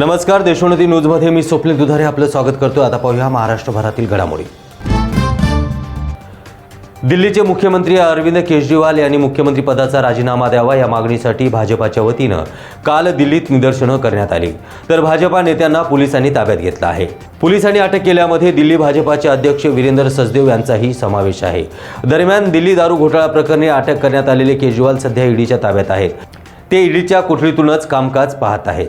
नमस्कार देशोन्नती न्यूजमध्ये मी स्वप्नील दुधारे आपलं स्वागत करतो आता पाहूया महाराष्ट्रभरातील घडामोडी. दिल्लीचे मुख्यमंत्री अरविंद केजरीवाल यांनी मुख्यमंत्री पदाचा राजीनामा द्यावा या मागणीसाठी भाजपाच्या वतीनं काल दिल्लीत निदर्शनं करण्यात आली. तर भाजपा नेत्यांना पोलिसांनी ताब्यात घेतलं आहे. पोलिसांनी अटक केल्यामध्ये दिल्ली भाजपाचे अध्यक्ष वीरेंद्र सचदेव यांचाही समावेश आहे. दरम्यान दिल्ली दारू घोटाळा प्रकरणी अटक करण्यात आलेले केजरीवाल सध्या ईडीच्या ताब्यात आहेत. ते ईडीच्या कोठडीतूनच कामकाज पाहत आहेत.